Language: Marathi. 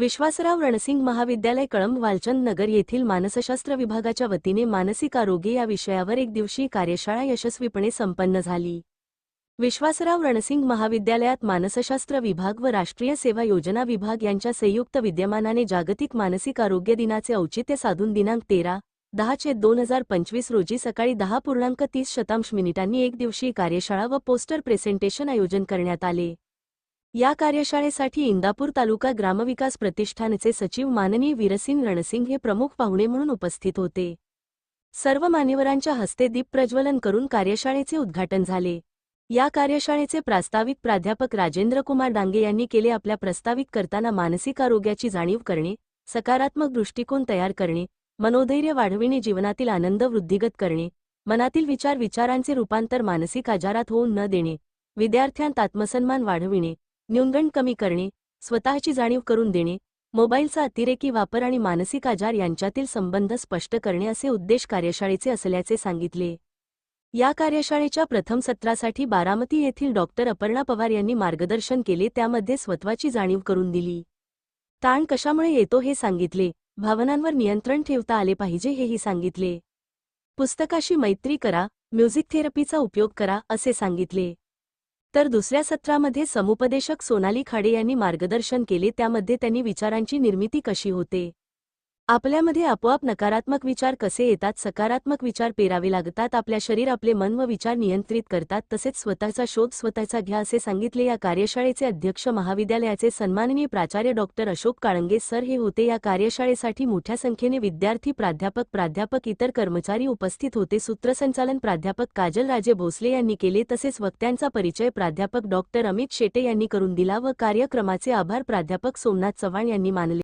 विश्वासराव रणसिंग महाविद्यालय कळंब वालचंद नगर येथील मानसशास्त्र विभागाच्या वतीने मानसिक आरोग्य या विषयावर एक दिवशी कार्यशाळा यशस्वीपणे संपन्न झाली. विश्वासराव रणसिंग महाविद्यालयात मानसशास्त्र विभाग व राष्ट्रीय सेवा योजना विभाग यांच्या संयुक्त विद्यमानाने जागतिक मानसिक आरोग्य दिनाचे औचित्य साधून दिनांक तेरा दहा चे दोन हजार पंचवीस रोजी सकाळी दहा पूर्णांक तीस शतांश मिनिटांनी एक दिवशी कार्यशाळा व पोस्टर प्रेझेंटेशन आयोजन करण्यात आले. या कार्यशाळेसाठी इंदापूर तालुका ग्रामविकास प्रतिष्ठानचे सचिव माननीय वीरसिंग रणसिंग हे प्रमुख पाहुणे म्हणून उपस्थित होते. सर्व मान्यवरांच्या हस्ते दीप प्रज्वलन करून कार्यशाळेचे उद्घाटन झाले. या कार्यशाळेचे प्रास्ताविक प्राध्यापक राजेंद्र कुमार डांगे यांनी केले आपल्या प्रस्तावित करताना मानसिक आरोग्याची जाणीव करणे सकारात्मक दृष्टिकोन तयार करणे मनोधैर्य वाढविणे जीवनातील आनंद वृद्धिगत करणे मनातील विचार विचारांचे रूपांतर मानसिक आजारात होऊन न देणे विद्यार्थ्यांत आत्मसन्मान वाढविणे न्यूनगंड कमी करणे स्वतःची जाणीव करून देणे मोबाईलचा अतिरेकी वापर आणि मानसिक आजार यांच्यातील संबंध स्पष्ट करणे असे उद्देश कार्यशाळेचे असल्याचे सांगितले. या कार्यशाळेच्या प्रथम सत्रासाठी बारामती येथील डॉक्टर अपर्णा पवार यांनी मार्गदर्शन केले त्यामध्ये स्वत्वाची जाणीव करून दिली. ताण कशामुळे येतो हे सांगितले भावनांवर नियंत्रण ठेवता आले पाहिजे हेही सांगितले. पुस्तकाशी मैत्री करा म्युझिक थेरपीचा उपयोग करा असे सांगितले. तर दुसऱ्या सत्रामध्ये समुपदेशक सोनाली खाडे यांनी मार्गदर्शन केले त्यामध्ये त्यांनी विचारांची निर्मिती कशी होते? आपल्यामध्ये आपोआप नकारात्मक विचार कसे येतात सकारात्मक विचार पेरावे लागतात आपल्या शरीर आपले मन व विचार नियंत्रित करतात तसेच स्वतःचा शोध स्वतःचा घ्या असे सांगितले या कार्यशाळेचे अध्यक्ष महाविद्यालयाचे सन्माननीय प्राचार्य डॉक्टर अशोक काळंगे सर हे होते. या कार्यशाळेसाठी मोठ्या संख्येने विद्यार्थी प्राध्यापक प्राध्यापक इतर कर्मचारी उपस्थित होते. सूत्रसंचालन प्राध्यापक काजल राजे भोसले यांनी केले. तसेच वक्त्यांचा परिचय प्राध्यापक डॉक्टर अमित शेटे यांनी करून दिला व कार्यक्रमाचे आभार प्राध्यापक सोमनाथ चव्हाण यांनी मानले.